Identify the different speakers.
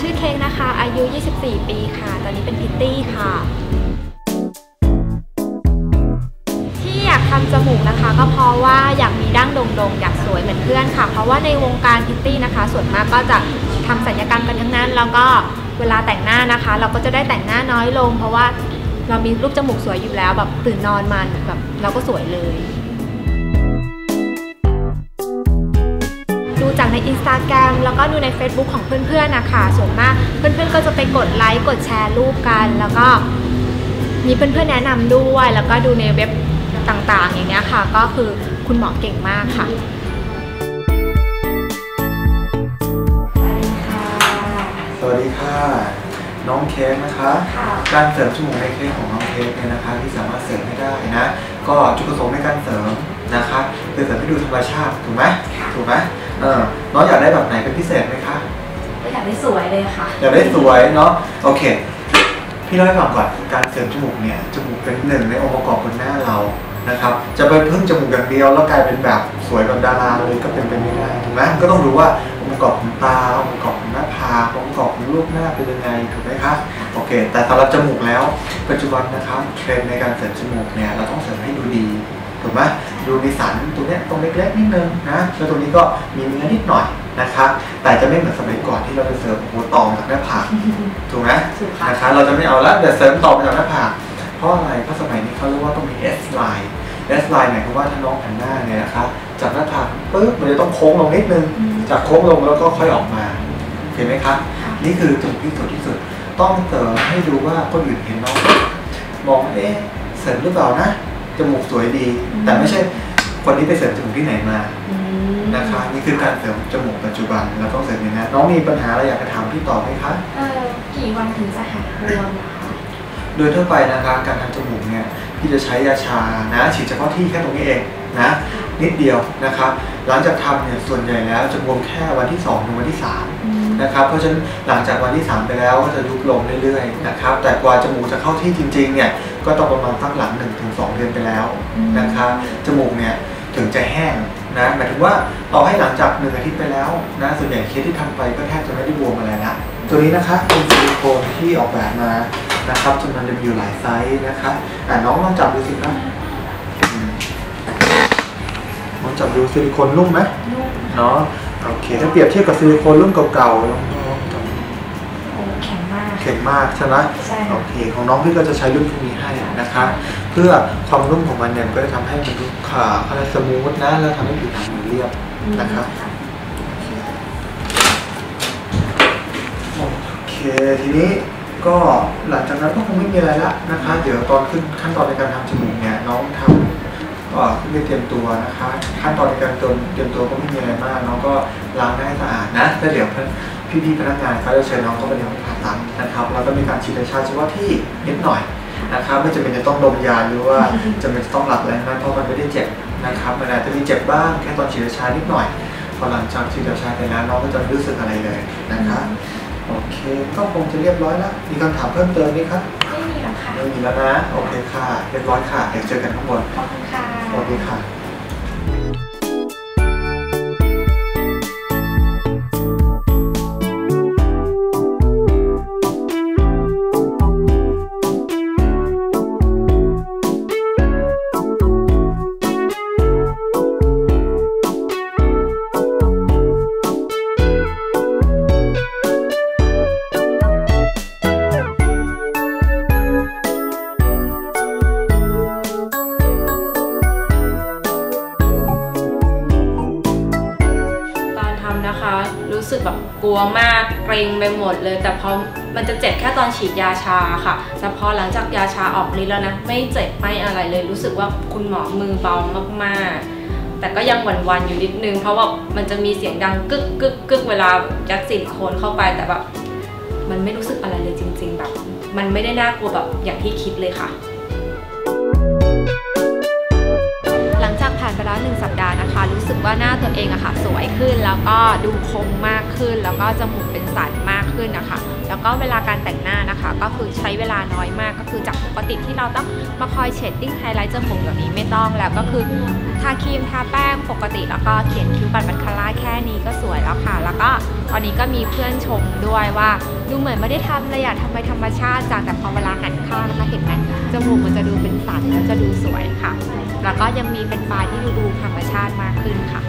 Speaker 1: ชื่อเค้กนะคะ อายุ 24 ปีค่ะ ตอนนี้เป็นพิตตี้ค่ะ ที่อยากทำจมูกนะคะ ก็เพราะว่าอยากมีดั้งโด่งๆ อยากสวยเหมือนเพื่อนค่ะ เพราะว่าในวงการพิตตี้นะคะ ส่วนมากก็จะทำศัลยกรรมกันทั้งนั้น แล้วก็เวลาแต่งหน้านะคะ เราก็จะได้แต่งหน้าน้อยลง เพราะว่าเรามีรูปจมูกสวยอยู่แล้วแบบตื่นนอนมาแบบเราก็สวยเลย จากใน Instagram แล้วก็ดูใน Facebook ของเพื่อนๆนะคะส่วนมากเพื่อนๆก็จะไปกดไลค์กดแชร์รูปกัน แล้วก็มีเพื่อนๆแนะนำด้วย แล้วก็ดูในเว็บต่างๆ อย่างเงี้ยค่ะ ก็คือคุณหมอเก่งมากค่ะ
Speaker 2: สวัสดีค่ะ น้องเค้กนะคะ
Speaker 1: ค่ะ
Speaker 2: การเสริมจมูกในเคสของน้องเค้กเนี่ยนะคะที่สามารถเสริมให้ได้นะ ก็จุดประสงค์ในการเสริมนะคะคือเสริมให้ดูธรรมชาติถูกไหมถูกไหม เออน้องอยากได้แบบไหนเป็นพิเศษไหมคะ
Speaker 1: ก็อยากได้สวยเลยค่ะ
Speaker 2: อยากได้สวยเนาะโอเค พี่เล่าให้ฟังก่อนการเสริมจมูกเนี่ยจมูกเป็นหนึ่งในองค์ประกอบบนหน้าเรานะครับจะไปพึ่งจมูกอย่างเดียวแล้วกลายเป็นแบบสวยแบบดาราเลยก็เป็นไปไม่ได้ถูกไหมมันก็ต้องรู้ว่าองค์ประกอบของตาองค์ประกอบของหน้าผากองค์ประกอบของรูปหน้าเป็นยังไงถูกไหมคะโอเค แต่สำหรับจมูกแล้ว ปัจจุบันนะครับเทรนด์ในการเสริมจมูกเนี่ยเราต้องเสริมให้ดูดีถูกไหม ดูมีสันตรงเนี้ยตรงเล็กๆนิดนึงนะแล้วตรงนี้ก็มีเนื้อนิดหน่อยนะครับแต่จะไม่เหมือนสมัยก่อนที่เราจะเสริมโอ้โหตองจากหน้าผากถูกไหม
Speaker 1: ถูกค่ะ
Speaker 2: นะคะเราจะไม่เอาละเดี๋ยวเสริมต่อไปจากหน้าผากเพราะอะไรเพราะสมัยนี้เขาเรียกว่าต้องมี S line S line หมายความว่าถ้าน้องหันหน้าเนี่ยนะคะจากหน้าผากปึ๊บมันจะต้องโค้งลงนิดนึง
Speaker 1: อืม
Speaker 2: จากโค้งลงแล้วก็ค่อยออกมาเห็นไหมคะ
Speaker 1: ค่ะ
Speaker 2: นี่คือจุดที่สวยที่สุด ต้องเสริมให้ดูว่าคนอื่นเห็นน้องมองว่าเอ๊ะเสริมหรือเปล่านะ จมูกสวยดี แต่ไม่ใช่คนนี้ไปเสริมจมูกที่ไหนมา
Speaker 1: อืม
Speaker 2: นะคะนี่คือการเสริมจมูกปัจจุบันเราต้องเสริมอย่างนี้นะน้องมีปัญหาอะไรอยากจะถามพี่ต่อไหมคะ
Speaker 1: เออกี่วันถึงจะหายบวมนะคะ
Speaker 2: โดยทั่วไปนะคะการทำจมูกเนี่ยพี่จะใช้ยาชานะฉีดเฉพาะที่แค่ตรงนี้เองนะนิดเดียวนะครับหลังจากทำเนี่ยส่วนใหญ่แล้วจะบวมแค่วันที่2ถึงวันที่
Speaker 1: อืม
Speaker 2: 3 นะครับ เพราะฉะนั้นหลังจากวันที่ 3 ไปแล้วก็จะยุบลงเรื่อยๆนะครับ แต่กว่าจมูกจะเข้าที่จริงๆเนี่ยก็ต้องประมาณสักหลัง1-2ถึง2เดือนไปแล้วนะครับจมูกเนี่ยถึงจะแห้งนะหมายถึงว่าต่อให้หลังจากหนึ่งอาทิตย์ไปแล้วนะส่วนใหญ่เคสที่ทำไปก็แทบจะไม่ได้บวมอะไรละตัวนี้นะคะเป็นซิลิโคนที่ออกแบบมานะครับจำนวนจะมีอยู่หลายไซส์นะคะอ่าน้องลองจับดูสิครับอืมลองจับดูซิลิโคนนุ่มไหม
Speaker 1: นุ่ม
Speaker 2: เนาะ โอเค ถ้าเปรียบเทียบกับซิลิโคนรุ่นเก่าๆลองลองจับ
Speaker 1: โอ้แข็งมาก
Speaker 2: เข็งมากใช่ไหม
Speaker 1: ใช่
Speaker 2: โอเค ของน้องพี่ก็จะใช้รุ่นพวกนี้ให้นะคะ เพื่อความนุ่มของมันเนี่ยก็จะทำให้มันดูขาอะไรสมูทนะแล้วทำให้ผิวหนังมันเรียบนะครับโอเคทีนี้ก็หลังจากนั้นก็คงไม่มีอะไรละนะคะ เดี๋ยวตอนขึ้นขั้นตอนในการทำจมูกเนี่ยน้องทำ ก็ขึ้นไปเตรียมตัวนะคะขั้นตอนในการเตรียมเตรียมตัวก็ไม่มีอะไรมากน้องก็ล้างหน้าให้สะอาดนะแล้วเดี๋ยวพี่ๆพนักงานเขาจะเชิญน้องเข้าไปในห้องผ่าตัดนะครับแล้วก็มีการฉีดยาชาเฉพาะที่นิดหน่อยนะครับไม่จำเป็นจะต้องดมยาหรือว่าจำเป็นจะต้องหลับอะไรมากเพราะมันไม่ได้เจ็บนะครับมันอาจจะมีเจ็บบ้างแค่ตอนฉีดยาชานิดหน่อยพอหลังจากฉีดยาชาไปแล้วน้องก็จะไม่รู้สึกอะไรเลยนะครับโอเคก็คงจะเรียบร้อยแล้วมีคำถามเพิ่มเติมไหมครับ
Speaker 1: ไม่มีแล้วค่ะ
Speaker 2: ไม่มีแล้วนะโอเคค่ะเรียบร้อยค่ะเดี๋ยวเจอกันข้างบน
Speaker 1: ขอบคุณค่ะ
Speaker 2: สวัสดีค่ะ
Speaker 3: สึกแบบกลัวมากเกรงไปหมดเลย แต่พอมันจะเจ็บแค่ตอนฉีดยาชาค่ะแต่พอหลังจากยาชาออกฤทธิ์แล้วนะไม่เจ็บไม่อะไรเลย รู้สึกว่าคุณหมอมือเบามากๆ แต่ก็ยังหวั่นๆอยู่นิดนึง เพราะว่ามันจะมีเสียงดังกึกกึกกึกเวลายัดซิลิโคนเข้าไปแต่แบบมันไม่รู้สึกอะไรเลยจริง ๆ แบบ มันไม่ได้น่ากลัวแบบอย่างที่คิดเลยค่ะา
Speaker 1: นไปแล้วหนึ่งสัปดาห์นะคะ รู้สึกว่าหน้าตัวเองอะค่ะ สวยขึ้นแล้วก็ดูคมมากขึ้น แล้วก็จมูกเป็นสันมากขึ้นนะคะ แล้วก็เวลาการแต่งหน้านะคะ ก็คือใช้เวลาน้อยมากก็คือจากปกติที่เราต้องมาคอยเชดดิ้งไฮไลท์จมูกแบบนี้ไม่ต้องแล้วก็คือทาครีมทาแป้งปกติแล้วก็เขียนคิ้วปัดบันคาร่าแค่นี้ก็สวยแล้วค่ะ แล้วก็ ตอนนี้ก็มีเพื่อนชมด้วยว่าดูเหมือนไม่ได้ทำเลยอะทำไปธรรมชาติจากแต่พอเวลาหันข้างนะคะเห็นไหมจมูกมันจะดูเป็นสันแล้วจะดูสวยค่ะ แล้วก็ยังมีเป็นปลายที่ดูดูธรรมชาติมากขึ้นค่ะ